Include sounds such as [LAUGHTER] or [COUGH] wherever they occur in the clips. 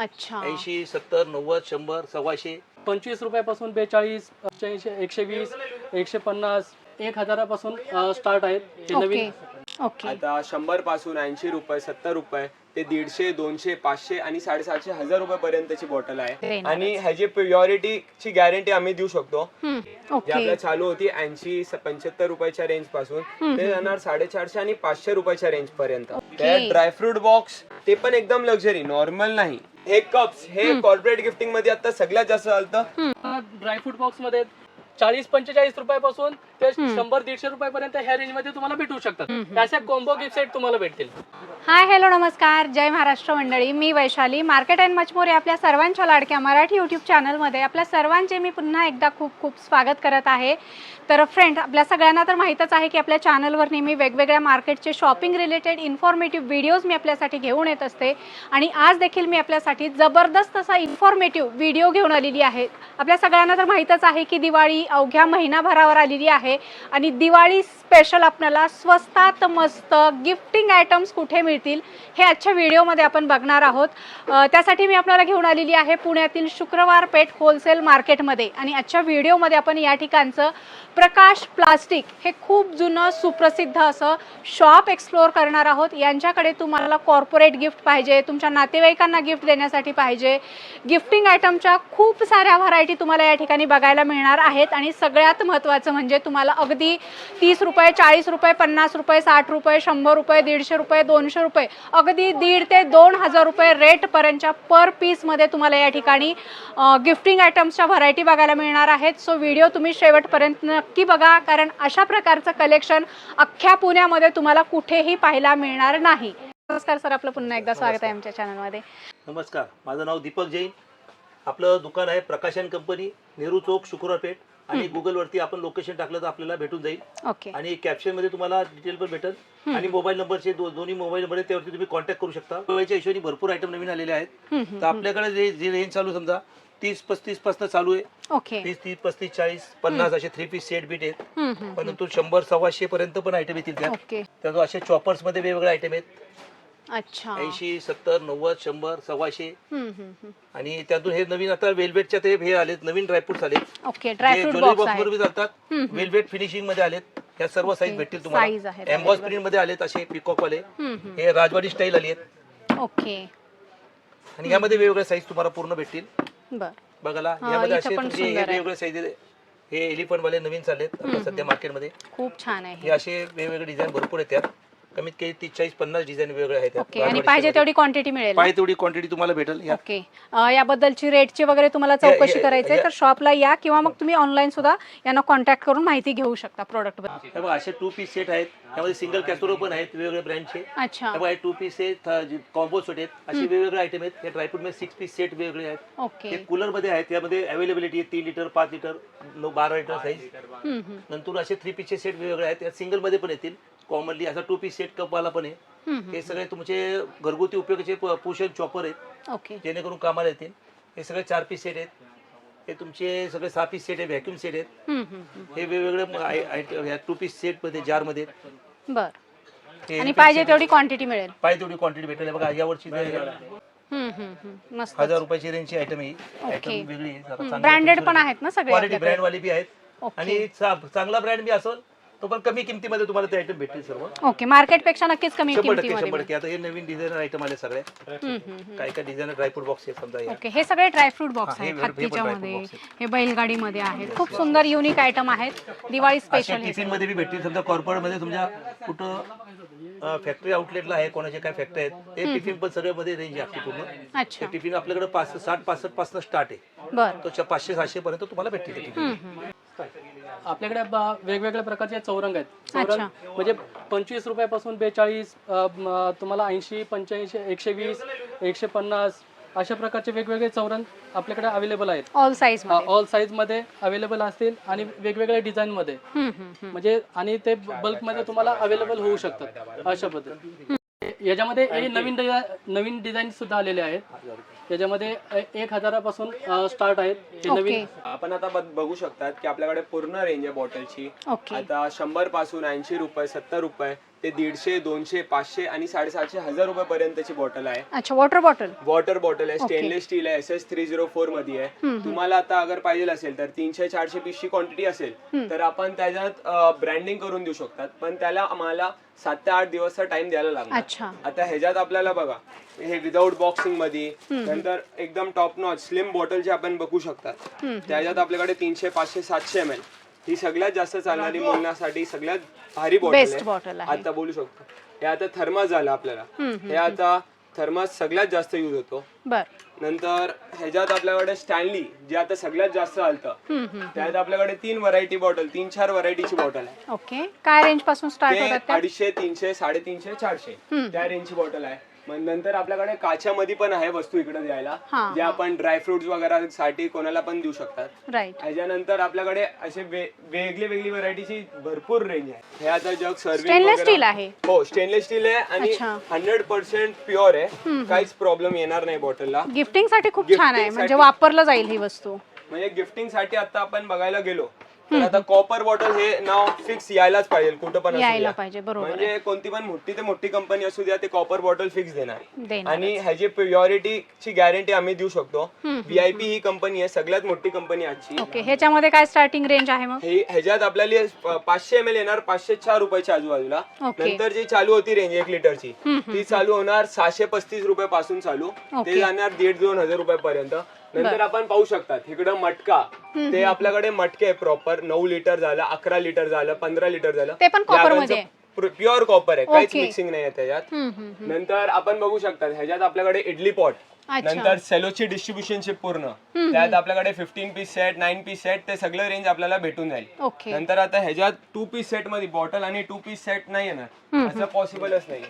अच्छा. ऐंशी सत्तर नव्वद शंभर सव्वाशे. पंचवीस रुपयापासून बेचाळीस ऐंशी एकशे वीस एकशे पन्नास एक हजारापासून स्टार्ट आहेत नवीन. ओके आता शंभरपासून ऐंशी रुपये सत्तर रुपये ते दीडशे दोनशे पाचशे आणि साडेसातशे हजार रुपये पर्यंतची बॉटल आहे. आणि ह्याची प्युरिटीची गॅरंटी आम्ही देऊ शकतो. हम्म, जे ओके. आपल्या चालू होती ऐंशी पंच्याहत्तर रुपयाच्या रेंजपासून ते जाणार साडेचारशे आणि पाचशे रुपयाच्या रेंज पर्यंत त्यात ड्रायफ्रूट बॉक्स ते पण एकदम लक्झरी नॉर्मल नाही. हे कप्स हे कॉर्पोरेट गिफ्टिंगमध्ये आता सगळ्यात जास्त चालतं. ड्रायफ्रूट बॉक्समध्ये चाळीस पंचेचाळीस रुपयापासून ते शंभर दीडशे रुपयापर्यंत ह्या रेंजमध्ये तुम्हाला भेटू शकतात. अशा कॉम्बो गिफ्ट सेट तुम्हाला भेटतील. हाय हॅलो नमस्कार. जय महाराष्ट्र मंडळी. मी Vaishali. Market and much more या आपल्या सर्वांच्या लाडक्या मराठी यूट्यूब चॅनलमध्ये आपल्या सर्वांचे मी पुन्हा एकदा खूप खूप स्वागत करत आहे. तर फ्रेंड आपल्या सगळ्यांना तर माहीतच आहे की आपल्या चॅनलवर नेहमी वेगवेगळ्या मार्केटचे शॉपिंग रिलेटेड इन्फॉर्मेटिव्ह व्हिडिओज मी आपल्यासाठी घेऊन येत असते. आणि आज देखील मी आपल्यासाठी जबरदस्त असा इन्फॉर्मेटिव्ह व्हिडिओ घेऊन आलेली आहे. आपल्या सगळ्यांना तर माहीतच आहे की दिवाळी अवघ्या महिनाभरावर आलेली आहे. आणि दिवाळी स्पेशल आपल्याला स्वस्तात मस्त गिफ्टिंग आयटम्स कुठे मिळतील हे आजच्या व्हिडिओमध्ये आपण बघणार आहोत. त्यासाठी मी आपल्याला घेऊन आलेली आहे पुण्यातील शुक्रवार पेठ होलसेल मार्केटमध्ये आणि आजच्या व्हिडिओमध्ये आपण या ठिकाणचं प्रकाश प्लास्टिक हे खूप जुनं सुप्रसिद्ध असं शॉप एक्सप्लोअर करणार आहोत. यांच्याकडे तुम्हाला कॉर्पोरेट गिफ्ट पाहिजे तुमच्या नातेवाईकांना गिफ्ट देण्यासाठी पाहिजे. गिफ्टिंग आयटमच्या खूप साऱ्या व्हरायटी तुम्हाला या ठिकाणी बघायला मिळणार आहेत. आणि सगळ्यात महत्त्वाचं म्हणजे तुम्हाला अगदी तीस रुपये चाळीस रुपये पन्नास रुपये साठ रुपये शंभर रुपये दीडशे रुपये दोनशे रुपये अगदी दीड ते दोन हजार रुपये रेटपर्यंतच्या पर पीसमध्ये तुम्हाला या ठिकाणी गिफ्टिंग आयटम्सच्या व्हरायटी बघायला मिळणार आहेत. सो व्हिडिओ तुम्ही शेवटपर्यंत नक्की बघा कारण अशा प्रकारचं कलेक्शन अख्ख्या पुण्यामध्ये तुम्हाला कुठेही पाहायला मिळणार नाही. नमस्कार सर आपलं पुन्हा एकदा स्वागत आहे आमच्या चॅनलमध्ये नमस्कार माझं नाव दीपक जैन. आपलं दुकान आहे प्रकाशन कंपनी नेहरू चौक शुक्रवार पेठ आणि गुगल वरती आपण लोकेशन टाकलं तर आपल्याला भेटून जाईल. ओके. आणि कॅप्शनमध्ये तुम्हाला डिटेल पण भेटेल. आणि मोबाईल नंबरचे दोन्ही मोबाईल नंबर त्यावरती तुम्ही कॉन्टॅक्ट करू शकता. गोव्याच्या हिशोबाने भरपूर आयटम नवीन आलेले आहेत. तर आपल्याकडे जे जे रेंज चालू समजा तीस पस्तीसपासून चालू आहे. ओके. तीस तीस पस्तीस चाळीस पन्नास असे थ्री पीस सेट बीट आहेत. परंतु शंभर सव्वाशे पर्यंत पण आयटम येतील त्यात. ओके. त्याचं असे चॉपर्समध्ये वेगवेगळे आयटम आहेत. अच्छा. ऐंशी सत्तर नव्वद शंभर सव्वाशे. हम्म, हम्म, हम्म. आणि त्यातून हे नवीन आता वेलवेटच्या ते हे आलेत नवीन ड्रायफ्रुट्स आलेत. Okay dry fruit jewellery box box वर आहे बी जातात वेलवेट फिनिशिंगमध्ये आलेत. या सर्व साईज. भेटतील Size तुम्हाला एम्बॉस available. प्रिंटमध्ये आलेत असे पिकॉक वाले हम्म, हम्म. हे राजवाडी स्टाईल आली आहेत. ओके. आणि यामध्ये वेगवेगळे साईज तुम्हाला पूर्ण भेटतील. बर. बघायला हा, यामध्ये इथं असे पण तुमचे हे सुंदर आहे. वेगवेगळे साईज हे एलिफंट वाले नवीन चाललेत आता सध्या मार्केटमध्ये खूप छान आहे हे. असे वेगवेगळे डिझाईन भरपूर आहेत त्यात कमीत कमी तीस चाळीस पन्नास डिझाईन वेगवेगळे आहेत. ओके आणि पाहिजे तेवढी क्वांटिटी मिळेल. पाहिजे तेवढी क्वांटिटी तुम्हाला भेटेल या. ओके. अ, याबद्दलची रेटची वगैरे तुम्हाला या- चौकशी या- करायची आहे या- तर शॉपला या किंवा मग तुम्ही ऑनलाईन सुद्धा यांना कॉन्टॅक्ट करून माहिती घेऊ शकता प्रोडक्टबद्दल. हे बघा असे टू पीस सेट आहेत. त्यामध्ये सिंगल कॅसोरो पण आहेत वेगवेगळ्या ब्रँडचे अच्छा. हे बघा टू पीस आहेत कॉम्बो सेट आहेत असे वेगवेगळे आयटम आहेत. हे ड्रायफ्रूटमध्ये सिक्स पीस सेट वेगवेगळे आहेत. ओके. हे कूलरमध्ये आहेत यामध्ये अवेलेबिलिटी आहे तीन लिटर पाच लिटर नऊ बारा लिटर साईज हम्म, हम्म, नंतर असे थ्री पीसचे सेट वेगवेगळे आहेत. सिंगलमध्ये पण येतील. कॉमनली असा टू पीस सेट कप वाला पण आहे. हे सगळे तुमचे घरगुती उपयोगाचे पुशन चॉपर आहेत. ओके जेणेकरून कामाला येतील. हे सगळे चार पीस सेट आहेत. हे तुमचे सगळे सहा पीस सेट आहेत व्हॅक्युम सेट आहेत. हे वेगवेगळे टू पीस सेटमध्ये जारमध्ये. बर. आणि पाहिजे तेवढी क्वांटिटी मिळेल. पाहिजे तेवढी क्वांटिटी भेटेल. बघा हम्म. मस्त. हजार रुपयाची रेंजची आयटम आहे. आयटम वेगळी आहे, जरा चांगली ब्रँडेड आहे. पण आहेत ना सगळे क्वालिटी? ब्रँड वाली बी आहेत. आणि चांगला ब्रँड बी असेल तो पण कमी किमतीमध्ये तुम्हाला ते आयटम भेटतील सर्व. ओके मार्केटपेक्षा नक्कीच कमी शंभर टक्के किमतीमध्ये. शंभर मिळेल. टक्के. आता हे नवीन डिझायनर आयटम आले सगळे. हम्म, हम्म, हम्म. काय काय डिझायनर ड्रायफ्रूट बॉक्स आहे समजा या. ओके हे सगळे ड्रायफ्रूट बॉक्स हा, हे आहेत हे हत्तीच्या dry fruit मध्ये box हे बैलगाडीमध्ये आहेत. खूप सुंदर युनिक आयटम आहेत. दिवाळी अशा स्पेशल हे टिफिनमध्ये बी भेटतील. समजा कॉर्पोरेटमध्ये तुमच्या कुठं फॅक्टरी आउटलेटला आहे कोणाचे काय फॅक्टरी आहेत ते टिफिन पण सगळ्या मध्ये रेंज आहे आपली पूर्ण. अच्छा. टिफिन आपल्याकडे पाच साठ पासष्टपासून स्टार्ट आहे. बर. तो पाचशे सहाशे पर्यंत तुम्हाला भेटतील ते टिफिन आपल्याकडे ब- वेगवेगळ्या प्रकारचे चौरंग आहेत. अच्छा. चौरंग म्हणजे पंचवीस रुपयापासून बेचाळीस अ, म, तुम्हाला ऐंशी पंच्याऐंशी एकशे वीस एकशे पन्नास अशा प्रकारचे वेगवेगळे चौरंग आपल्याकडे अवेलेबल आहेत. ऑल साईजमध्ये. ऑल साईजमध्ये अवेलेबल असतील आणि वेगवेगळ्या डिझाईन मध्ये. हम्म, हम्म, हम्म. म्हणजे आणि ते बल्कमध्ये तुम्हाला अवेलेबल होऊ शकतात. अशा पद्धती याच्यामध्ये हे नवीन नवीन डिझाईन सुद्धा आलेले आहेत. याच्यामध्ये ए- एक हजारापासून स्टार्ट आहेत. नवीन आपण आता बघ- बघू शकतात की आपल्याकडे पूर्ण रेंज आहे बॉटलची ओके. आता शंभरपासून ऐंशी रुपये सत्तर रुपये. ते दीडशे दोनशे पाचशे आणि साडेसातशे हजार रुपये पर्यंतची बॉटल आहे. अच्छा वॉटर बॉटल वॉटर बॉटल आहे स्टेनलेस स्टील आहे एस एस थ्री झिरो फोरमध्ये आहे. तुम्हाला आता अगर पाहिजे असेल तर तीनशे चारशे पीसची क्वांटिटी असेल तर आपण त्याच्यात ब्रँडिंग करून देऊ शकतात. पण त्याला आम्हाला सात ते आठ दिवसचा टाइम द्यायला अच्छा. आता ह्याच्यात आपल्याला बघा हे विदाऊट बॉक्सिंगमध्ये नंतर एकदम टॉप नॉच स्लिम बॉटल जे आपण बघू शकतात त्याच्यात आपल्याकडे तीनशे पाचशे सातशे एम एल ही सगळ्यात जास्त चालणारी मुलांसाठी सगळ्यात भारी Best बॉटल bottle आहे. आता बोलू शकतो. हे आता थर्मास झालं आपल्याला. हे आता थर्मास सगळ्यात जास्त युज होतो. बर. नंतर ह्याच्यात आपल्याकडे स्टॅनली जे आता सगळ्यात जास्त चालतं. त्यात आपल्याकडे तीन व्हरायटी बॉटल तीन चार व्हरायटीची बॉटल आहे. ओके काय रेंजपासून स्टार्ट ते होतात त्या? अडीचशे तीनशे साडेतीनशे चारशे त्या रेंजची बॉटल आहे. मग नंतर आपल्याकडे काच्यामध्ये पण आहे वस्तू इकडे द्यायला हा, जे आपण ड्रायफ्रुट्स वगैरे साठी कोणाला पण देऊ शकतात. राईट ह्याच्यानंतर आपल्याकडे असे वे- वेगळी वेगळी व्हरायटीची भरपूर रेंज आहे. हे आता जग सर्विंग स्टेनलेस स्टील आहे. हो स्टेनलेस स्टील आहे आणि अच्छा. हंड्रेड पर्सेंट प्युअर आहे. काहीच प्रॉब्लेम येणार नाही बॉटलला गिफ्टिंगसाठी खूप छान आहे. Gifting म्हणजे साठी- वापरलं जाईल ही वस्तू. म्हणजे गिफ्टिंगसाठी आता आपण बघायला गेलो तर आता कॉपर बॉटल हे नाव फिक्स यायलाच पाहिजे कुठं पण असू यायला द्या. पाहिजे, बरोबर म्हणजे कोणती पण मोठी ते मोठी कंपनी असू द्या ते कॉपर बॉटल फिक्स देणार. देणार आणि ह्याची प्युरिटीची गॅरंटी आम्ही देऊ शकतो. व्हीआयपी ही कंपनी आहे सगळ्यात मोठी कंपनी आजची. ओके ह्याच्यामध्ये काय स्टार्टिंग रेंज आहे मग? हे ह्याच्यात आपल्याला प- पाचशे एम एल येणार पाचशे चार रुपयाच्या आजूबाजूला. ओके. नंतर जी चालू होती रेंज एक लिटरची ती चालू होणार सहाशे पस्तीस रुपये पासून चालू. ओके. ते जाणार दीड दोन हजार रुपयापर्यंत. नंतर आपण पाहू शकतात इकडं मटका. ते आपल्याकडे मटके प्रॉपर नऊ लिटर झालं अकरा लिटर झालं पंधरा लिटर झालं. ते पण copper मध्ये. आहे? प्युअर कॉपर आहे. काहीच. मिक्सिंग नाही आहे त्याच्यात. हम्म, हम्म, नंतर आपण बघू शकता ह्याच्यात आपल्याकडे इडली पॉट. अच्छा. नंतर सेलोची डिस्ट्रीब्युशनशिप पूर्ण. त्यात आपल्याकडे fifteen piece set nine piece set ते सगळं रेंज आपल्याला भेटून जाईल. ओके नंतर आता ह्याच्यात टू पीस सेटमध्ये बॉटल आणि टू पीस सेट नाही येणार. असं पॉसिबलच नाही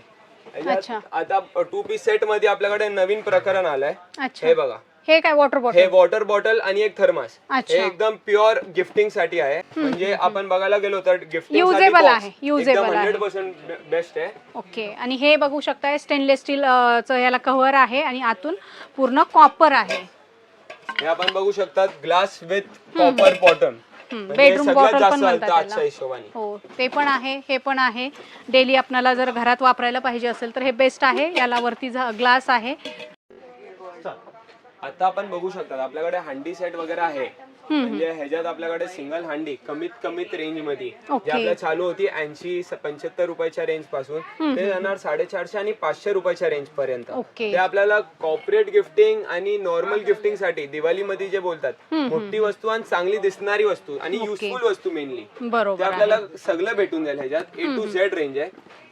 अच्छा. आता टू पीस सेटमध्ये आपल्याकडे नवीन प्रकरण आलंय. अच्छा. हे बघा. हे काय वॉटर हे बॉटल वॉटर बॉटल आणि एक थर्मास अच्छा. हे एकदम प्युअर गिफ्टिंगसाठी आहे. म्हणजे आपण बघायला गेलो तर गिफ्टिंग Usable आहे, usable आहे. हंड्रेड पर्सेंट बेस्ट आहे. ओके आणि हे बघू शकताय स्टेनलेस स्टील च याला कव्हर आहे आणि आतून पूर्ण कॉपर आहे. हे आपण बघू शकतात glass with copper bottom bedroom bottle पण म्हणतात आजच्या त्याला. हिशोबाने. हो ते पण आहे हे पण आहे. डेली आपल्याला जर घरात वापरायला पाहिजे असेल तर हे बेस्ट आहे. याला वरती ग्लास आहे. आता आपण बघू शकतात आपल्याकडे हंडी सेट वगैरे आहे. म्हणजे ह्याच्यात आपल्याकडे सिंगल हंडी कमीत कमीत रेंजमध्ये. जी आपल्या चालू होती ऐंशी पंच्याहत्तर रुपयाच्या रेंजपासून. ते जाणार साडेचारशे आणि पाचशे रुपयाच्या रेंज पर्यंत. ते आपल्याला कॉर्पोरेट गिफ्टिंग आणि नॉर्मल गिफ्टिंगसाठी दिवाळीमध्ये जे बोलतात मोठी वस्तू आणि चांगली दिसणारी वस्तू आणि युजफुल वस्तू मेनली ते. आपल्याला सगळं भेटून जाईल ह्याच्यात. ए टू झेड रेंज आहे.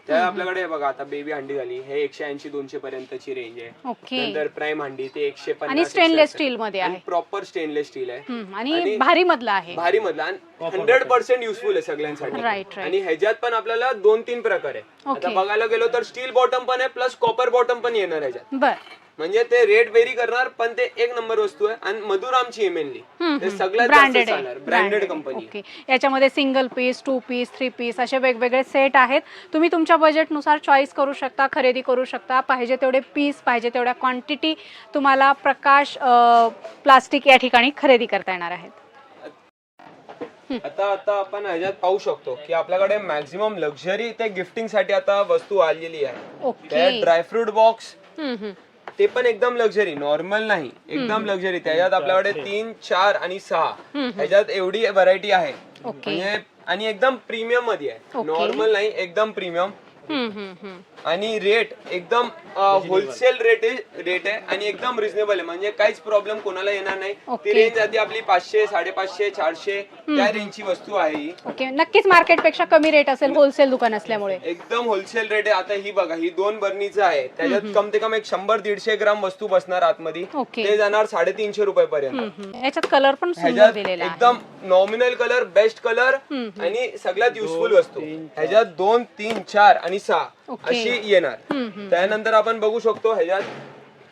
त्या आपल्याकडे बघा आता बेबी हंडी झाली हे एकशे ऐंशी दोनशे पर्यंतची रेंज आहे. ओके. नंतर प्राईम हंडी ते एकशे आणि पन्नास स्टेनलेस स्टील मध्ये आहे. प्रॉपर स्टेनलेस स्टील आहे. हम्म, आणि भारी मधला आहे. भारी मधला हंड्रेड पर्सेंट युजफुल आहे सगळ्यांसाठी. Right, right. आणि ह्याच्यात पण आपल्याला दोन तीन प्रकार आहे. आता. बघायला गेलो तर स्टील बॉटम पण आहे प्लस कॉपर बॉटम पण येणार ह्याच्यात. बर. म्हणजे ते रेट वेरी करणार पण ते एक नंबर वस्तू आहे. आणि मधुरामची आहे मेनली ते सगळ्यात ब्रँडेड जास्त आहे. चालणार. ब्रँडेड कंपनी ओके याच्यामध्ये single piece two piece three piece असे वेगवेगळे सेट आहेत. तुम्ही तुमच्या बजेटनुसार चॉईस करू शकता खरेदी करू शकता. पाहिजे तेवढे पीस पाहिजे तेवढ्या क्वांटिटी तुम्हाला प्रकाश प्लास्टिक या ठिकाणी खरेदी करता येणार आहेत. आता आता आपण ह्याच्यात पाहू शकतो की आपल्याकडे मॅक्झिमम लक्झरी ते गिफ्टिंगसाठी आता वस्तू आलेली आहे. ओके त्यात ड्रायफ्रूट बॉक्स हम्म, हम्म. ते पण एकदम लक्झरी नॉर्मल नाही. एकदम लक्झरी त्याच्यात आपल्याकडे तीन चार आणि सहा. ह्याच्यात एवढी व्हरायटी आहे. ओके. म्हणजे आणि एकदम प्रीमियममध्ये आहे. नॉर्मल नाही एकदम प्रीमियम. आणि रेट एकदम होलसेल रेट रेट आहे आणि एकदम रिझनेबल आहे. म्हणजे काहीच प्रॉब्लेम कोणाला येणार नाही. ती. रेंज आधी आपली पाचशे साडेपाचशे चारशे त्या रेंजची वस्तू आहे. ही ओके नक्कीच मार्केटपेक्षा कमी रेट असेल होलसेल दुकान असल्यामुळे. एकदम होलसेल रेट आहे. आता ही बघा ही दोन बर्नीचं आहे. त्याच्यात कम ते कम एक शंभर दीडशे ग्राम वस्तू बसणार आतमध्ये. ते जाणार साडेतीनशे रुपये पर्यंत. याच्यात कलर पण सुंदर ह्याच्यात दिलेला आहे. एकदम नॉमिनल कलर बेस्ट कलर आणि सगळ्यात युजफुल वस्तू. ह्याच्यात दोन तीन चार आणि सहा ओके. अशी येणार. त्यानंतर आपण बघू शकतो ह्याच्यात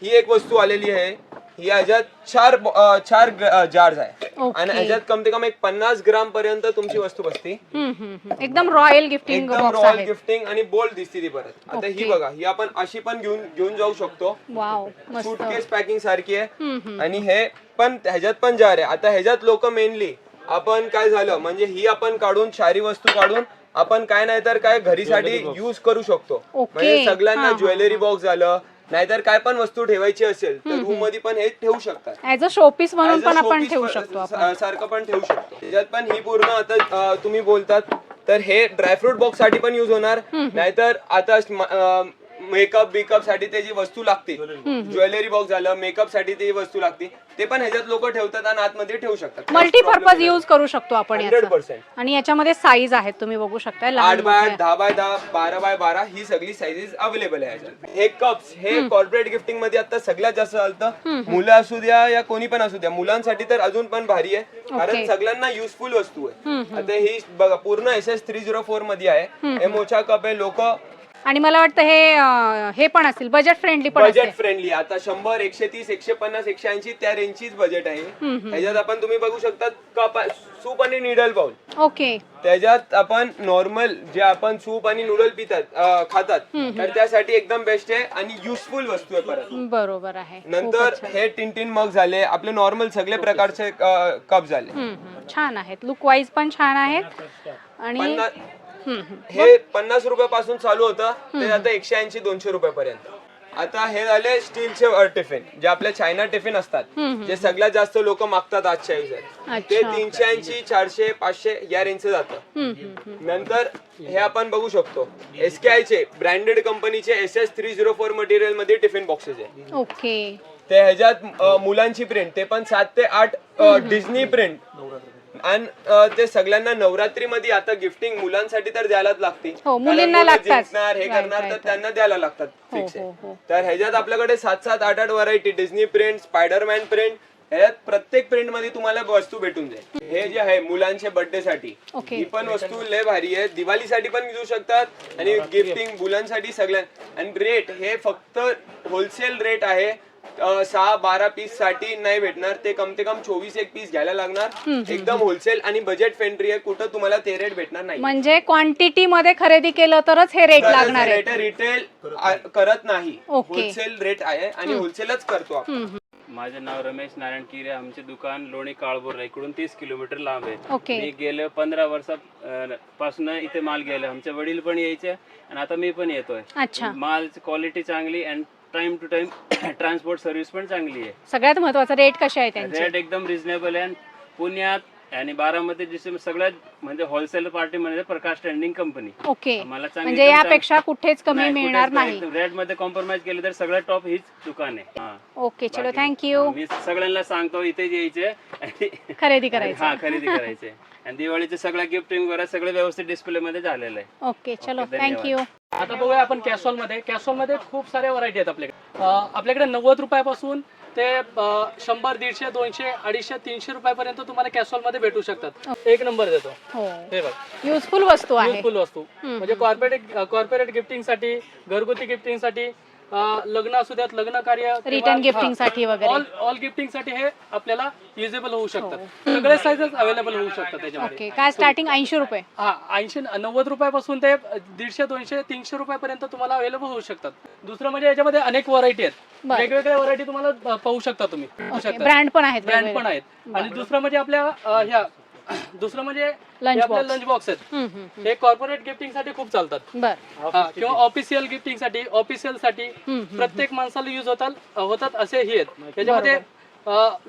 ही एक वस्तू आलेली आहे. ही ह्याच्यात चार ब- अं, चार जार्स आहे. आणि ह्याच्यात कम ते कम एक पन्नास ग्राम पर्यंत तुमची वस्तू बसते. हम्म, हम्म, हम्म. एकदम रॉयल गिफ्टिंग एकदम बॉक्स रॉयल आहे गिफ्टिंग आणि बोल्ड दिसते ती परत. आता ही. बघा ही आपण अशी पण घेऊन घेऊन जाऊ शकतो. वाव मस्त. सूटकेस पॅकिंग सारखी आहे. हम्म, आणि हे पण ह्याच्यात पण जार आहे. आता ह्याच्यात लोक मेनली आपण काय झालं म्हणजे ही आपण काढून चारी वस्तू काढून आपण काय नाही तर काय घरीसाठी युज करू शकतो. म्हणजे सगळ्यांना ज्वेलरी बॉक्स झालं नाहीतर काय पण वस्तू ठेवायची असेल तर रूममध्ये पण हे ठेवू शकतात. ऍज अ शोपीस म्हणून पण आपण ठेवू शकतो सारखं पण ठेवू शकतो. त्याच्यात पण ही पूर्ण आता तुम्ही बोलतात तर हे ड्रायफ्रूट बॉक्ससाठी पण युज होणार. नाहीतर आता मेकअप बिकअपसाठी त्याची वस्तू लागते ज्वेलरी बॉक्स झालं मेकअपसाठी ती वस्तू लागते ते पण ह्याच्यात लोक ठेवतात आणि आतमध्ये ठेवू शकतात. मल्टीपर्पज यूज करू शकतो आपण हंड्रेड याचा पर्सेंट आणि याच्यामध्ये साईज आहेत तुम्ही बघू शकता आठ लहान बाय आठ. दहा बाय दहा बारा बाय बारा ही सगळी साईजेस अवेलेबल आहे याच्यात. हे कप्स हे कॉर्पोरेट गिफ्टिंगमध्ये आता सगळ्यात जास्त चालतं. मुलं असू द्या या कोणी पण असू द्या मुलांसाठी तर अजून पण भारी आहे. कारण. सगळ्यांना युजफुल वस्तू आहे. आता ही बघा पूर्ण एस एस थ्री झिरो फोरमध्ये आहे. हे मोठा कप आहे लोक आणि मला वाटतं हे हे पण असतील बजेट फ्रेंडली पण बजेट असेल. फ्रेंडली आता शंभर एकशे तीस एकशे पन्नास एकशे ऐंशी त्या रेंजचीच बजेट आहे ह्याच्यात आपण तुम्ही बघू शकता कप सूप आणि निडल बाउल ओके. त्याच्यात आपण नॉर्मल जे आपण सूप आणि नूडल पितात खातात तर त्यासाठी एकदम बेस्ट आहे आणि युजफुल वस्तू आहे परत. बरोबर आहे. नंतर हे टिन टिन मग झाले आपले नॉर्मल सगळे प्रकारचे कप झाले. छान आहेत. लुक वाईज पण छान आहेत. आणि. हे पन्नास रुपयापासून चालू होतं ते आता एकशे ऐंशी दोनशे रुपयापर्यंत. आता हे झाले स्टीलचे टिफिन जे आपले चायना टिफिन असतात जे सगळ्यात जास्त लोक मागतात आजच्या युजात ते. तीनशे ऐंशी चारशे पाचशे या रेंजचं जातं. नंतर हे आपण बघू शकतो एस के चे ब्रँडेड कंपनीचे S S three zero four मटेरियलमध्ये टिफिन बॉक्सेस आहे. ओके. ते ह्याच्यात मुलांची प्रिंट ते पण सात ते आठ डिझनी प्रिंट आणि ते सगळ्यांना नवरात्रीमध्ये आता गिफ्टिंग मुलांसाठी तर द्यायलाच लागते हो, कारण मुलींना मुलं लागतात. जिंकणार हे Right, करणार तर right, त्यांना द्यायला लागतात हो, फिक्स हो, हो. तर ह्याच्यात आपल्याकडे सात सात आठ आठ variety Disney print Spiderman print ह्याच्यात प्रत्येक प्रिंटमध्ये तुम्हाला वस्तू भेटून जाईल. हे जे आहे मुलांच्या बर्थडे साठी Okay. ही पण वस्तू लय भारी आहे. दिवाळीसाठी पण घेऊ शकतात आणि गिफ्टिंग मुलांसाठी सगळ्या. आणि रेट हे फक्त होलसेल रेट आहे. सहा बारा पीससाठी नाही भेटणार. ते कम ते कम चोवीस एक पीस घ्यायला लागणार. एकदम होलसेल आणि बजेट फ्रेंडली आहे. कुठं तुम्हाला ते रेट भेटणार नाही. म्हणजे क्वांटिटी मध्ये खरेदी केलं तरच हे रेट लागणार आहे. रेट रिटेल करत नाही. Okay. होलसेल रेट आहे आणि होलसेलच करतो आपण. माझे नाव रमेश नारायण किरे. आमचे दुकान लोणी काळभोर इकडून तीस किलोमीटर लांब आहे. ओके मी गेले पंधरा वर्षापासून इथे माल गेले. आमचे वडील पण यायचे आणि आता मी पण येतोय. मालची क्वालिटी चांगली and time to time [COUGHS] transport service पण चांगली आहे. सगळ्यात महत्वाचं रेट कसे आहे त्यांचे? रेट एकदम रिझनेबल आहे. आणि पुण्यात आणि बारामती जिथे सगळ्यात म्हणजे होलसेल पार्टी म्हणजे प्रकाश ट्रेंडिंग कंपनी ओके. आम्हाला चांगली म्हणजे एकदम यापेक्षा कुठेच कमी मिळणार नाही. रेटमध्ये कॉम्प्रोमाइज केलं तर सगळ्यात टॉप हीच दुकान आहे. हा. ओके चलो बाकी- थँक्यू मी सगळ्यांना सांगतो इथे यायचे. आणि खरेदी करायचं. हा खरेदी करायचे. [LAUGHS] आणि दिवाळीचे सगळं गिफ्टिंग वगैरे सगळं व्यवस्थित डिस्प्ले मध्ये झालेलं आहे. ओके चलो. थँक्यू आता बघूया आपण कॅसॉलमध्ये. कॅसॉलमध्ये खूप साऱ्या व्हरायटी आहेत आपल्याकडे. आपल्याकडे नव्वद रुपयापासून ते शंभर दीडशे दोनशे अडीचशे तीनशे रुपयापर्यंत तुम्हाला कॅसॉलमध्ये भेटू शकतात. एक नंबर देतो. हो. हे बघ. युजफुल वस्तू आहे. युजफुल वस्तू. म्हणजे कॉर्पोरेट कॉर्पोरेट गिफ्टिंगसाठी घरगुती गिफ्टिंगसाठी लग्न असू द्यात लग्न कार्य रिटर्न गिफ्टिंगसाठी वगैरे. ऑल ऑल गिफ्टिंगसाठी हे आपल्याला युजेबल होऊ शकतात सगळे साईजेस अवेलेबल होऊ शकतात त्याच्यामध्ये. ओके काय स्टार्टिंग ऐंशी रुपये. हा ऐंशी नव्वद रुपयापासून ते दीडशे दोनशे तीनशे रुपयापर्यंत तुम्हाला अवेलेबल होऊ शकतात. दुसरं म्हणजे याच्यामध्ये अनेक व्हरायटी आहेत. बरं. वेगवेगळ्या व्हरायटी तुम्हाला अं, पाहू शकता तुम्ही. पाहू शकता ब्रँड पण आहेत ब्रँड वेगवेगळे. पण आहेत. आणि दुसरं म्हणजे आपल्या अं, ह्या दुसरं म्हणजे Lunch box. लंच बॉक्स आहेत. हम्म, हम्म, हे कॉर्पोरेट गिफ्टिंगसाठी खूप चालतात. बर. हा, किंवा ऑफिशियल गिफ्टिंगसाठी ऑफिशियलसाठी प्रत्येक माणसाला युज होतात होतात असे हे आहेत. याच्यामध्ये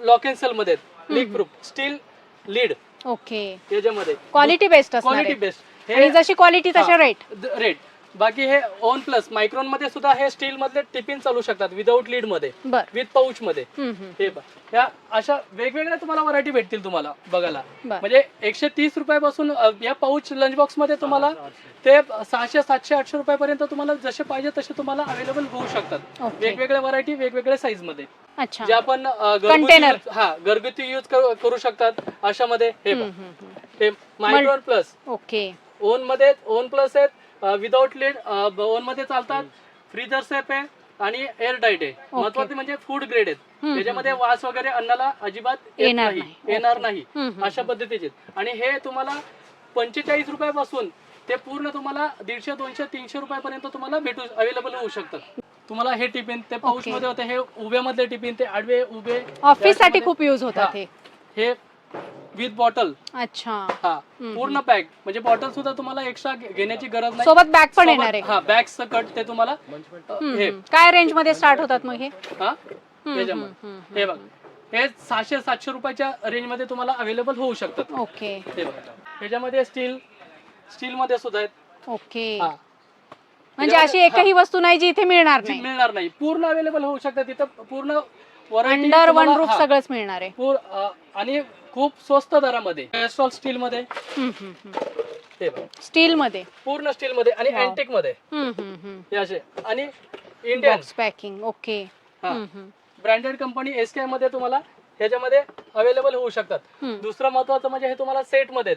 लॉक अँड सेल मध्ये leak proof steel lid okay याच्यामध्ये. क्वालिटी बेस्ट असणार क्वालिटी आहे. बेस्ट आणि जशी क्वालिटी तसे रेट रेट बाकी हे ओन प्लस मायक्रॉनमध्ये सुद्धा हे स्टील मधले टिफिन चालू शकतात विदाऊट लीडमध्ये बर विथ पाऊच मध्ये. हे. ह्या अशा वेगवेगळ्या तुम्हाला व्हरायटी भेटतील तुम्हाला बघायला बर. म्हणजे एकशे तीस रुपयापासून अ, या पाऊच लंच बॉक्समध्ये तुम्हाला ते सहाशे सातशे आठशे रुपयापर्यंत तुम्हाला जसे पाहिजे तसे तुम्हाला अवेलेबल होऊ शकतात ओके. वेगवेगळ्या व्हरायटी वेगवेगळ्या साईजमध्ये अच्छा जे आपण अ, घरगुती Container. use- हा घरगुती युज करू शकतात हे हम्म, पहा. हम्म, हम्म. हे मायक्रॉन प्लस ओके ओनमध्ये ओन प्लस आहेत विदाउट लीडमध्ये चालतात फ्रीजर सेफ आहे आणि एअर टाईट आहे. महत्त्वाचे म्हणजे फूड ग्रेड आहेत. त्याच्यामध्ये वास वगैरे अन्नाला अजिबात येणार नाही. येणार नाही. अशा पद्धतीचे. आणि हे तुम्हाला पंचेचाळीस रुपयापासून ते पूर्ण तुम्हाला दीडशे दोनशे तीनशे रुपयापर्यंत तुम्हाला भेटू अवेलेबल होऊ शकतात. तुम्हाला हे टिफिन ते पाऊच ओके. मध्ये होते हे उभे मधले टिफिन ते आडवे उभे ऑफिससाठी खूप युज होतात हा. With bottle. अच्छा. हा. पूर्ण पॅक. म्हणजे बॉटल सुद्धा तुम्हाला एक्स्ट्रा घेण्याची गरज नाही. सोबत बॅग पण येणार आहे. हा बॅग सकट ते तुम्हाला हे. काय रेंजमध्ये स्टार्ट होतात मग हे? हा? हे बघ. हे सहाशे सातशे रुपयाच्या रेंजमध्ये तुम्हाला अवेलेबल होऊ शकतात. ओके. हे बघा. ह्याच्यामध्ये स्टील स्टील मध्ये सुद्धा आहेत. ओके. हा. म्हणजे अशी एकही वस्तू नाही जी इथे मिळणार नाही. मिळणार नाही. पूर्ण अवेलेबल होऊ शकतात. तिथं पूर्ण अंडर वन रूफ सगळंच मिळणार आहे. पूर अ, आणि खूप स्वस्त दरामध्ये कॅस्ट्रॉल स्टील मध्ये. बघा. स्टील मध्ये. पूर्ण स्टील मध्ये आणि Wow. अँटिकमध्ये. हे असे. आणि इंडियन बॉक्स पॅकिंग ओके हा. ब्रँडेड कंपनी एस के मध्ये तुम्हाला ह्याच्यामध्ये अवेलेबल होऊ शकतात. हम्म. दुसरं महत्वाचं म्हणजे हे तुम्हाला सेटमध्ये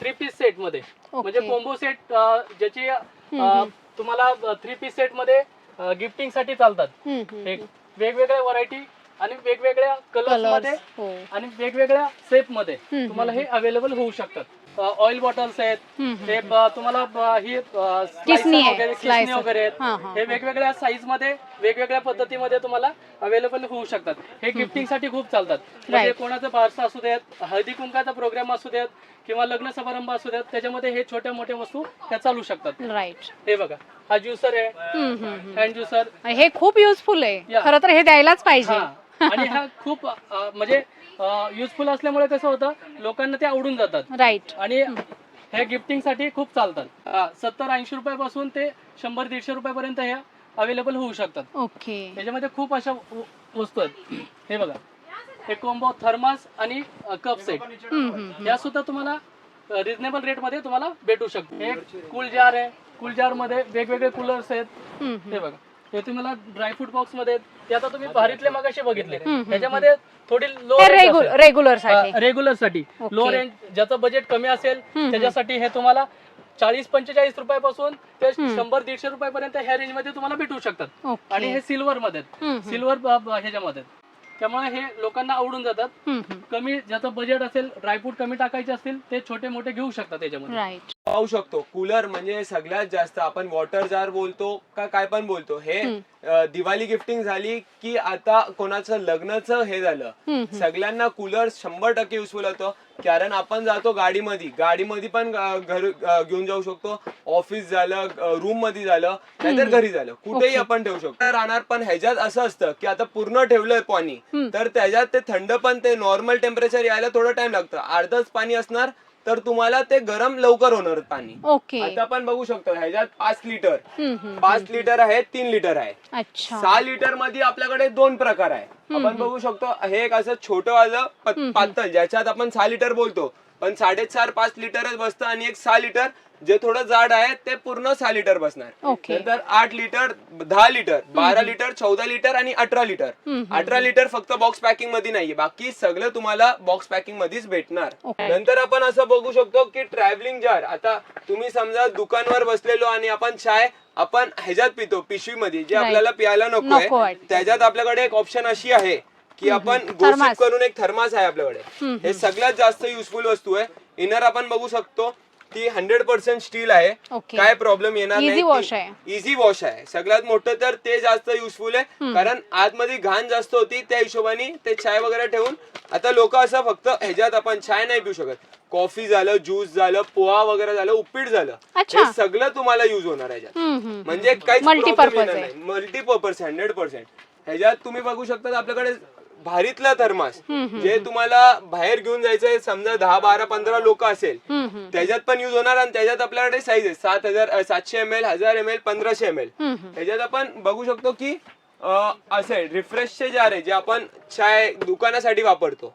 थ्री पीस सेटमध्ये म्हणजे कोंबो सेट ज्याची अ, तुम्हाला थ्री पीस सेटमध्ये गिफ्टिंगसाठी चालतात. हम्म, हम्म. एक वेगवेगळ्या व्हरायटी आणि वेगवेगळ्या कलर्समध्ये हो. आणि वेगवेगळ्या शेपमध्ये हम्म, तुम्हाला हे अवेलेबल होऊ शकतात. ऑइल बॉटल्स आहेत. हे तुम्हाला ही किसनी वगैरे किसनी. वगैरे आहेत. हा, वेगवेगळ्या साईजमध्ये वेगवेगळ्या पद्धतीमध्ये तुम्हाला अवेलेबल होऊ शकतात. हे गिफ्टिंगसाठी खूप चालतात. म्हणजे. कोणाचा बारसा असू देत हळदी कुंकाचा प्रोग्राम असू देत किंवा लग्न समारंभ असू देत त्याच्यामध्ये हे छोट्या मोठ्या वस्तू त्या चालू शकतात. राईट हे बघा हा ज्युसर आहे. हँड ज्युसर हे खूप युजफुल आहे. खरं तर हे द्यायलाच पाहिजे. आणि हा खूप म्हणजे युजफुल असल्यामुळे कसं होतं लोकांना ते आवडून जातात. राईट आणि हे गिफ्टिंगसाठी खूप चालतात. सत्तर ऐंशी रुपयापासून ते शंभर दीडशे रुपयापर्यंत हे अवेलेबल होऊ शकतात. ओके त्याच्यामध्ये खूप अशा वस्तू आहेत. हे बघा. हे कोंबो थर्मास आणि कप सेट. या सुद्धा तुम्हाला रिझनेबल रेटमध्ये तुम्हाला भेटू शकतो. हे कूल जार आहे. कूल जारमध्ये वेगवेगळे कूलर्स आहेत. हे बघा. हे तुम्हाला ड्रायफ्रूट बॉक्समध्ये. ते आता तुम्ही भारीतले मगाशी बघितले. त्याच्यामध्ये थोडी लो रेग्युलर रेग्युलरसाठी. लो रेंज ज्याचं बजेट कमी असेल त्याच्यासाठी हे तुम्हाला चाळीस पंचेचाळीस रुपयापासून ते शंभर दीडशे रुपयापर्यंत ह्या रेंजमध्ये तुम्हाला भेटू शकतात. आणि हे सिल्वर मध्ये. सिल्वर ह्याच्यामध्ये. त्यामुळे हे लोकांना आवडून जातात. कमी ज्याचं बजेट असेल ड्रायफ्रूट कमी टाकायचे असतील ते छोटे मोठे घेऊ शकतात त्याच्यामध्ये. पाहू शकतो. कूलर म्हणजे सगळ्यात जास्त आपण वॉटर जार बोलतो का काय पण बोलतो. हे अ, दिवाळी गिफ्टिंग झाली की आता कोणाचं लग्नाचं हे झालं. सगळ्यांना कूलर शंभर टक्के युजफुल होतं. कारण आपण जातो गाडीमध्ये. गाडीमध्ये पण अ, घर अ, घेऊन जाऊ शकतो. ऑफिस झालं रूममध्ये झालं नाहीतर घरी झालं. कुठेही आपण ठेवू शकतो. राहणार पण ह्याच्यात असं असतं की आता पूर्ण ठेवलंय पाणी. तर त्याच्यात ते थंड पण ते नॉर्मल टेम्परेचर यायला थोडं टाइम लागतं. अर्धच पाणी असणार तर तुम्हाला ते गरम लवकर होणार पाणी. ओके. आता आपण बघू शकतो ह्याच्यात पाच लिटर. हम्म, हम्म. पाच लिटर आहे तीन लिटर आहे. अच्छा. सहा लिटरमध्ये आपल्याकडे दोन प्रकार आहे. आपण बघू शकतो हे एक असं छोटं वालं प- पातळ ज्याच्यात आपण सहा लिटर बोलतो. पण साडेचार पाच लिटरच बसतं आणि एक सहा लिटर जे थोडं जाड आहे ते पूर्ण सहा लिटर बसणार. ओके. नंतर आठ लिटर दहा लिटर बारा लिटर चौदा लिटर आणि अठरा लिटर. अठरा लिटर फक्त बॉक्स पॅकिंगमध्ये नाहीये. बाकी सगळं तुम्हाला बॉक्स पॅकिंग मध्येच भेटणार. नंतर आपण असं बघू शकतो की ट्रॅव्हलिंग जार आता तुम्ही समजा दुकानवर बसलेलो आणि आपण चाय आपण ह्याच्यात पितो पिशवीमध्ये जे Right. आपल्याला प्यायला नको वाटतं. त्याच्यात आपल्याकडे एक ऑप्शन अशी आहे की आपण. गोसिप करून एक थर्मास आहे आपल्याकडे. हे सगळ्यात जास्त युजफुल वस्तू आहे. इनर आपण बघू शकतो ती हंड्रेड पर्सेंट स्टील आहे. काय प्रॉब्लेम येणार Easy नाही wash आहे. इझी वॉश आहे सगळ्यात मोठं तर ते जास्त युजफुल आहे कारण आतमध्ये घाण जास्त होती त्या हिशोबाने ते चाय वगैरे ठेवून आता लोक असं फक्त ह्याच्यात आपण चाय नाही पिऊ शकत कॉफी झालं ज्यूस झालं पोहा वगैरे झालं उपीट झालं अच्छा. हे सगळं तुम्हाला युज होणार ह्याच्यात हम्म, हम्म. म्हणजे काहीच Multipurpose आहे. नाही मल्टीपर्पज हंड्रेड पर्सेंट ह्याच्यात तुम्ही बघू शकता आपल्याकडे भारीतला थर्मास जे तुम्हाला बाहेर घेऊन जायचंय समजा दहा बारा पंधरा लोक असेल. त्याच्यात पण युज होणार आणि त्याच्यात आपल्याकडे साईज आहे सात हजार सातशे एम एल हजार एम एल पंधराशे एम एल. त्याच्यात आपण बघू शकतो की असं आहे रिफ्रेशचे जार आहे जे आपण चाय दुकानासाठी वापरतो.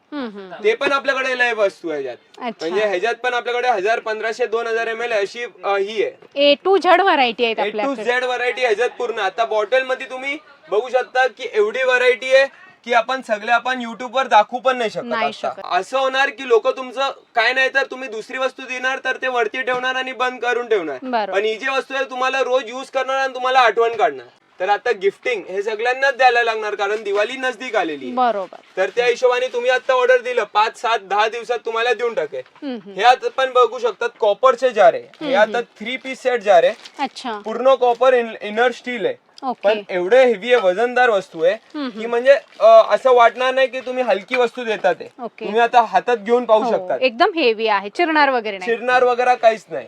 ते पण आपल्याकडे लय वस्तू आहे ह्याच्यात. म्हणजे ह्याच्यात पण आपल्याकडे हजार पंधराशे दोन हजार एम एल अशी ही आहे ए टू झड व्हरायटी आहेत ए टू झेड व्हरायटी ह्याच्यात पूर्ण आता बॉटलमध्ये तुम्ही बघू शकता की एवढी व्हरायटी आहे की आपण सगळे आपण युट्यूब वर दाखवू पण नाही नाही शकत शकत. आता. असं होणार की लोक तुमचं काय नाही तर तुम्ही दुसरी वस्तू देणार तर ते वरती ठेवणार आणि बंद करून ठेवणार. बरोबर. पण ही जी वस्तू आहे तुम्हाला रोज युज करणार आणि तुम्हाला आठवण काढणार. तर आता गिफ्टिंग हे सगळ्यांनाच द्यायला लागणार कारण दिवाळी नजदीक आलेली आहे. बरोबर. तर त्या हिशोबाने तुम्ही आता ऑर्डर दिलं पाच सात दहा दिवसात तुम्हाला देऊन टाकेल. हम्म, हे आता पण बघू शकतात कॉपरचे जार आहे. हे आता थ्री पीस सेट जार आहे. अच्छा. पूर्ण कॉपर इनर स्टील आहे. पण एवढे हेवी आहे वजनदार वस्तू आहे की म्हणजे असं वाटणार नाही की तुम्ही हलकी वस्तू देतात आहे ओके. तुम्ही आता हातात घेऊन पाहू हो, शकता एकदम हेवी आहे चिरणार वगैरे नाही. चिरणार वगैरे काहीच नाही.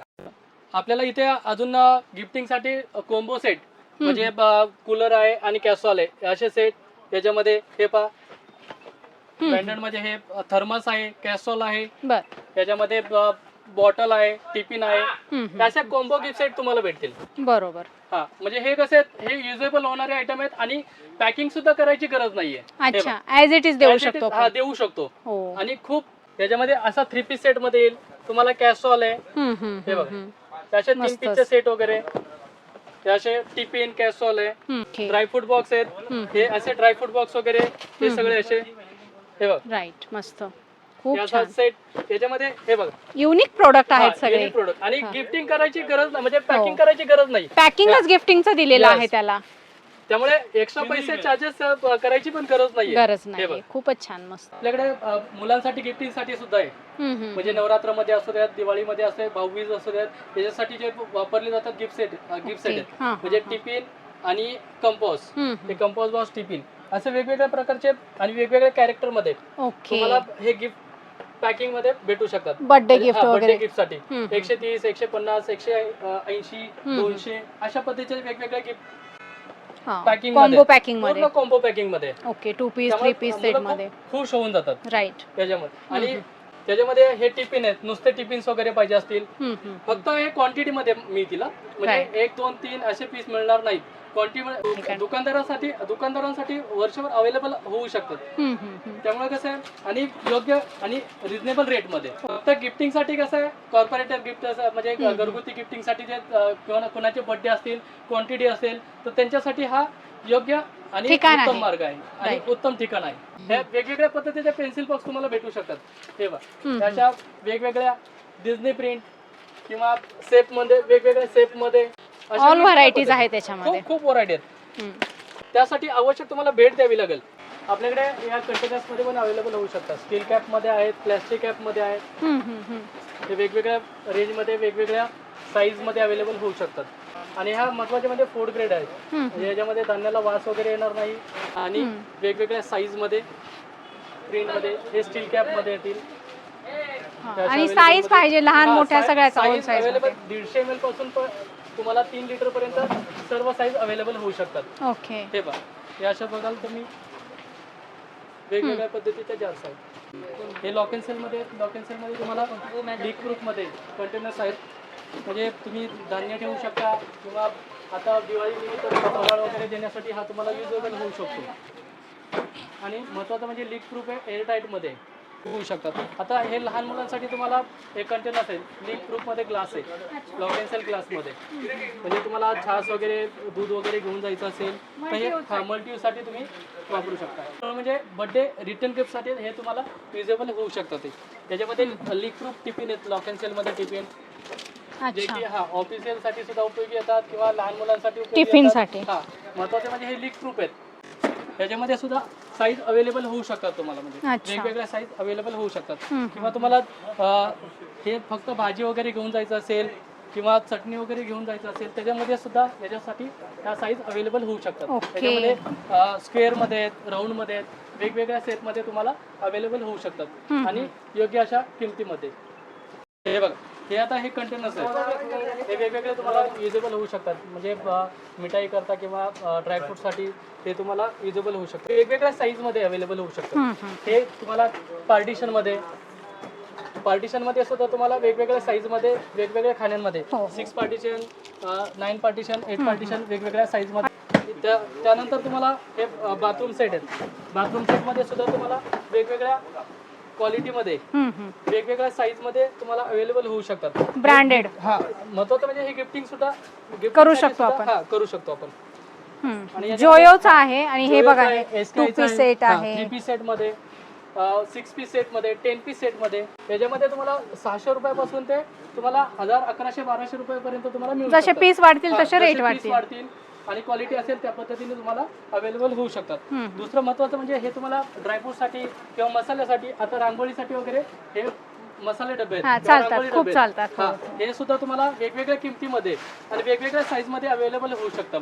आपल्याला इथे अजून गिफ्टिंगसाठी कोंबो सेट म्हणजे कूलर आहे आणि कॅसॉल आहे. असे सेट याच्यामध्ये हे पा ब्रँडेडमध्ये हे थर्मस आहे कॅसॉल आहे. बर. याच्यामध्ये बॉटल आहे टिफिन आहे. असे कोंबो गिफ्ट सेट तुम्हाला भेटतील. बरोबर. हा म्हणजे हे कसे हे युजेबल होणारे आयटम आहेत आणि पॅकिंग सुद्धा करायची गरज नाहीये. अच्छा. ऍज इट इज देऊ शकतो हा. देऊ शकतो. आणि खूप याच्यामध्ये असा थ्री पीस सेटमध्ये येईल. तुम्हाला कॅसॉल आहे. हे बघा. त्याचे तीन. पीसचे सेट वगैरे. असे टिफिन कॅसॉल आहे. ड्रायफ्रूट बॉक्स आहेत. हे असे ड्रायफ्रूट बॉक्स वगैरे हे सगळे असे. हे बघ. राईट मस्त. खूप छान. सेट याच्यामध्ये हे बघा. युनिक प्रोडक्ट आहेत सगळे. प्रोडक्ट आणि हा. गिफ्टिंग करायची गरज नाही म्हणजे पॅकिंग हो. करायची गरज नाही. पॅकिंगच गिफ्टिंगचं दिलेलं Yes. आहे त्याला. त्यामुळे एक्स्ट्रा पैसे चार्जेस करायची पण गरज नाही गरज नाही बघ. खूपच छान मस्त. आपल्याकडे अ, मुलांसाठी गिफ्टिंगसाठी सुद्धा आहे. हम्म, हम्म. म्हणजे नवरात्रमध्ये असू द्यात दिवाळीमध्ये असू द्यात भाऊबीज असू द्यात त्याच्यासाठी जे वापरले जातात gift set gift set Okay. हा, म्हणजे हा. टिफिन आणि कंपोज हम्म, ते कंपोज बॉक्स टिफिन. असे वेगवेगळ्या प्रकारचे आणि वेगवेगळ्या कॅरेक्टरमध्ये ओके तुम्हाला हे गिफ्ट पॅकिंगमध्ये भेटू शकतात. बर्थडे गिफ्ट बर्थडे गिफ्टसाठी. एकशे तीस एकशे पन्नास एकशे ऐंशी दोनशे अशा पद्धतीचे वेगवेगळे गिफ्ट पॅकिंग कॉम्बो पॅकिंगमध्ये. Combo पॅकिंगमध्ये. Okay two piece three piece सेटमध्ये. खुश होऊन जातात. राईट त्याच्यामध्ये आणि त्याच्यामध्ये हे टिफिन आहेत. नुसते टिफिन्स वगैरे पाहिजे असतील. फक्त हे क्वांटिटी मध्ये मिळतील. म्हणजे. एक दोन तीन असे पीस मिळणार नाहीत. क्वांटिटी दुकानदारासाठी दुकानदारांसाठी वर्षभर अवेलेबल होऊ शकतात. त्यामुळे कसं आहे आणि योग्य आणि रिझनेबल रेटमध्ये फक्त गिफ्टिंगसाठी कसं आहे कॉर्पोरेटर गिफ्ट म्हणजे घरगुती गिफ्टिंगसाठी जे किंवा कोणाचे बर्थडे असतील क्वांटिटी असेल तर त्यांच्यासाठी हा योग्य आणि उत्तम. मार्ग आहे. आणि. उत्तम ठिकाण आहे. हे वेगवेगळ्या पद्धतीचे पेन्सिल बॉक्स तुम्हाला भेटू शकतात. हे बघा. हम्म. त्याच्या वेगवेगळ्या डिझनी प्रिंट किंवा सेपमध्ये वेगवेगळ्या सेपमध्ये अशा ऑल वेगवेगळ्या व्हरायटीज पद्धती- आहे त्याच्यामध्ये. खूप खूप व्हरायटी आहेत. हम्म. त्यासाठी आवश्यक तुम्हाला भेट द्यावी लागेल. आपल्याकडे या कंटेनर्समध्ये पण अवेलेबल होऊ शकतात. स्टील कॅपमध्ये आहेत प्लॅस्टिक कॅपमध्ये आहेत. हम्म, हम्म, हम्म. हे वेगवेगळ्या रेंजमध्ये वेगवेगळ्या साईजमध्ये अवेलेबल होऊ शकतात. आणि हा महत्त्वाचे म्हणजे फूड ग्रेड आहे हम्म. म्हणजे याच्यामध्ये धान्याला वास वगैरे येणार नाही. आणि हम्म. वेगवेगळ्या साईजमध्ये प्रिंटमध्ये हे स्टील कॅपमध्ये येतील. हा, आणि साईज पाहिजे लहान मोठ्या सगळ्याच size साईज available दीडशे एम एलपासून पण तुम्हाला तीन लिटर पर्यंत सर्व साईज अवेलेबल होऊ शकतात. ओके हे हे अशा बघाल तुम्ही. वेगवेगळ्या पद्धतीच्या जार्स आहेत हे लॉक अँड सेलमध्ये लॉक अँड सेलमध्ये तुम्हाला लीक प्रूफमध्ये कंटेनर्स आहेत म्हणजे तुम्ही धान्य ठेवू शकता किंवा आता दिवाळी फराळ वगैरे देण्यासाठी हा तुम्हाला युजेबल होऊ शकतो. आणि महत्त्वाचं म्हणजे लीक प्रूफ आहे एअरटाईटमध्ये होऊ शकतात. आता हे लहान मुलांसाठी तुम्हाला हे कंटेनर्स आहेत लीक प्रूफमध्ये ग्लास आहे. लॉक अँड सेल ग्लासमध्ये म्हणजे तुम्हाला छास वगैरे दूध वगैरे घेऊन जायचं असेल तर हे हा मल्टीयूजसाठी तुम्ही वापरू शकता. म्हणजे बर्थडे रिटर्न गिफ्टसाठी हे तुम्हाला युजेबल होऊ शकतं ते. त्याच्यामध्ये लीक प्रूफ टिफिन आहेत लॉक अँड सेलमध्ये टिफिन जे की हा ऑफिशियलसाठी सुद्धा उपयोगी येतात किंवा लहान मुलांसाठी उपयोगी Tiffin येतात. साठी. हा. महत्त्वाचे म्हणजे हे लीक प्रूफ आहेत. त्याच्यामध्ये सुद्धा साईज अवेलेबल होऊ शकतात तुम्हाला म्हणजे. वेगवेगळ्या साईज अवेलेबल होऊ शकतात. किंवा तुम्हाला हे फक्त भाजी वगैरे घेऊन जायचं असेल किंवा चटणी वगैरे घेऊन जायचं असेल त्याच्यामध्ये सुद्धा याच्यासाठी ह्या साईज अवेलेबल होऊ शकतात. त्याच्यामध्ये स्क्वेअरमध्ये आहेत राऊंडमध्ये आहेत वेगवेगळ्या सेटमध्ये तुम्हाला अवेलेबल होऊ शकतात. आणि योग्य अशा किमतीमध्ये हे बघा हे आता हे कंटेनर्स आहेत. हे वेगवेगळे तुम्हाला युजेबल होऊ शकतात. म्हणजे मिठाई करता किंवा ड्रायफ्रूटसाठी ते तुम्हाला युजेबल होऊ शकतं. वेगवेगळ्या साईजमध्ये अवेलेबल होऊ हम्म. हे तुम्हाला पार्टिशनमध्ये पार्टिशनमध्ये सुद्धा तुम्हाला वेगवेगळ्या साईजमध्ये वेगवेगळ्या खाण्यांमध्ये. Six partition nine partition eight partition वेगवेगळ्या साईजमध्ये त्या त्यानंतर तुम्हाला हे बाथरूम सेट आहेत. बाथरूम सेटमध्ये सुद्धा तुम्हाला वेगवेगळ्या क्वालिटीमध्ये. वेगवेगळ्या साईजमध्ये तुम्हाला अवेलेबल होऊ शकतात. ब्रँडेड हा महत्वाचं म्हणजे हे गिफ्टिंग सुद्धा करू साठी शकतो सुद्धा- आपण. हा करू शकतो आपण. आणि याच्यामध्ये- जोयोचा आहे आणि हे बघा हे टू पीस सेट आहे पीस सेटमध्ये सिक्स पीस सेटमध्ये टेन पीस सेटमध्ये याच्यामध्ये तुम्हाला सहाशे रुपयापासून ते तुम्हाला हजार अकराशे बाराशे रुपयापर्यंत तुम्हाला मिळू जसे शकतात. पीस वाढतील हा, तसे रेट piece वाढतील. वाढतील. आणि क्वालिटी असेल त्या पद्धतीने तुम्हाला अवेलेबल होऊ शकतात. दुसरं महत्वाचं म्हणजे हे तुम्हाला ड्रायफ्रूटसाठी किंवा मसाल्यासाठी आता रांगोळीसाठी वगैरे हे मसाले डबे आहेत हा, चालतात, खूप. चालतात, हो. सुद्धा तुम्हाला वेगवेगळ्या किमतीमध्ये आणि वेगवेगळ्या साईजमध्ये अवेलेबल होऊ शकतात.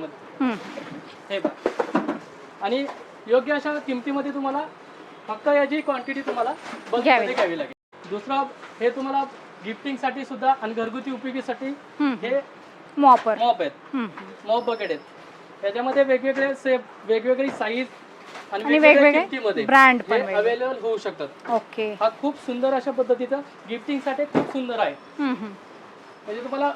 हे बघा आणि योग्य अशा किमतीमध्ये तुम्हाला फक्त याची क्वांटिटी तुम्हाला. बल्कमध्ये घ्यावी लागेल दुसरा हे तुम्हाला गिफ्टिंगसाठी सुद्धा आणि घरगुती उपयोगीसाठी. हे मॉपर. मॉप आहेत. मॉप बकेट आहेत. त्याच्यामध्ये वेगवेगळे सेप वेगवेगळी साईज आणि वेगवेगळ्या किमतीमध्ये brand पण. अवेलेबल होऊ शकतात. ओके. हा खूप सुंदर अशा पद्धतीचं गिफ्टिंगसाठी खूप सुंदर आहे. हम्म, हम्म. म्हणजे तुम्हाला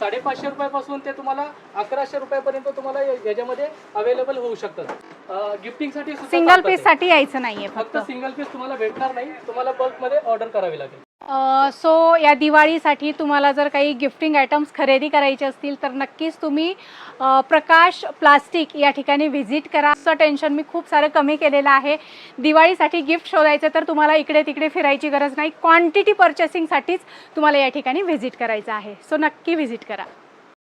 साडेपाचशे रुपयापासून ते तुम्हाला अकराशे रुपयापर्यंत तुम्हाला या- याच्यामध्ये अवेलेबल होऊ शकतात. गिफ्टिंगसाठी सुद्धा सिंगल चालतात पीस. साठी यायचं नाहीये फक्त फक्त. सिंगल पीस तुम्हाला भेटणार नाही. तुम्हाला बल्कमध्ये ऑर्डर करावी लागेल. सो या दिवाळीसाठी तुम्हाला जर काही गिफ्टिंग आयटम्स खरेदी करायचे असतील तर नक्कीच तुम्ही प्रकाश प्लास्टिक या ठिकाणी व्हिजिट करा. असं टेन्शन मी खूप सारं कमी केलेलं आहे. दिवाळीसाठी गिफ्ट शोधायचं तर तुम्हाला इकडे तिकडे फिरायची गरज नाही. क्वांटिटी पर्चेसिंगसाठीच तुम्हाला या ठिकाणी व्हिजिट करायचं आहे. सो नक्की व्हिजिट करा.